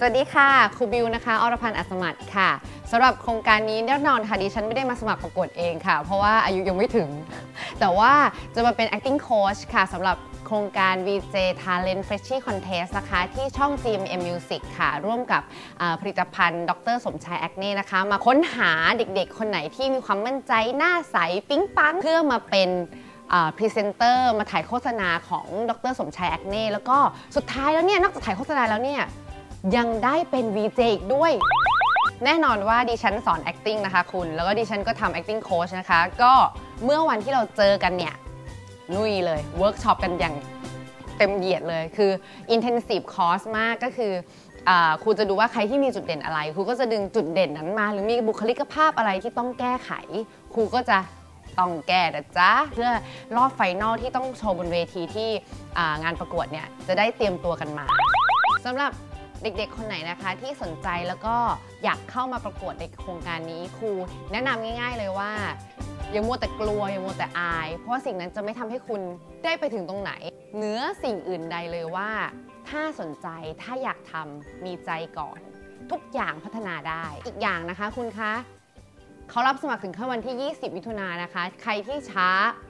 สวัสดีค่ะครูบิวนะคะอรพันธ์อัศมัตค่ะสำหรับโครงการนี้แน่นอนค่ะดิฉันไม่ได้มาสมัครประกวดเองค่ะ เพราะว่าอายุยังไม่ถึง แต่ว่าจะมาเป็น acting coach ค่ะสำหรับโครงการ VJ Talent Freshie Contest นะคะ ที่ช่อง GMM Music ค่ะ ร่วมกับผลิตภัณฑ์ ดร สมชายแอคเน่นะคะ มาค้นหาเด็กๆ คนไหนที่มีความมั่นใจ หน้าใส ปิ๊งปัง เพื่อมาเป็นพรีเซนเตอร์มาถ่ายโฆษณาของดร สมชายแอคเน่แล้วก็สุดท้ายแล้วเนี่ย นอกจากถ่ายโฆษณาแล้วเนี่ย ยังได้เป็น VJ อีกด้วย แน่นอนว่าดิฉันสอน acting นะคะคุณ แล้วก็ดิฉันก็ทำ acting coach นะคะ ก็เมื่อวันที่เราเจอกันเนี่ยนุยเลยเวิร์กช็อปกันอย่างเต็มเหยียดเลยคือ intensive course มากก็คืออครูจะดูว่าใครที่มีจุดเด่นอะไรครูก็จะดึงจุดเด่นนั้นมา หรือมีบุคลิกภาพอะไรที่ต้องแก้ไขครูก็จะต้องแก้นะจ๊ะเพื่อรอบไฟนอลที่ต้องโชว์บนเวทีที่งานประกวดเนี่ยจะได้เตรียมตัวกันมาสำหรับ เด็กๆ คนไหนนะคะที่สนใจแล้วก็อยากเข้ามาประกวดในโครงการนี้ครูแนะนำง่าย ๆเลยว่าอย่ามัวแต่กลัวอย่ามัวแต่อาย เพราะว่าสิ่งนั้นจะไม่ทำให้คุณได้ไปถึงตรงไหนเหนือสิ่งอื่นใดเลยว่า ถ้าสนใจถ้าอยากทำมีใจก่อน ทุกอย่างพัฒนาได้อีกอย่างนะคะคุณคะ เขารับสมัครถึงแค่วันที่ 20 มิถุนายนนะคะ ใครที่ช้า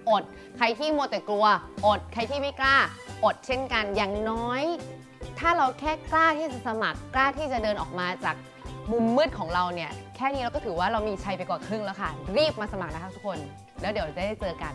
อด ใครที่มัวแต่กลัว อด ใครที่ไม่กล้า อดเช่นกัน อย่างน้อย ถ้าเราแค่กล้าที่จะสมัคร กล้าที่จะเดินออกมาจากมุมมืดของเราเนี่ย แค่นี้เราก็ถือว่าเรามีชัยไปกว่าครึ่งแล้วค่ะ รีบมาสมัครนะคะทุกคน แล้วเดี๋ยวจะได้เจอกัน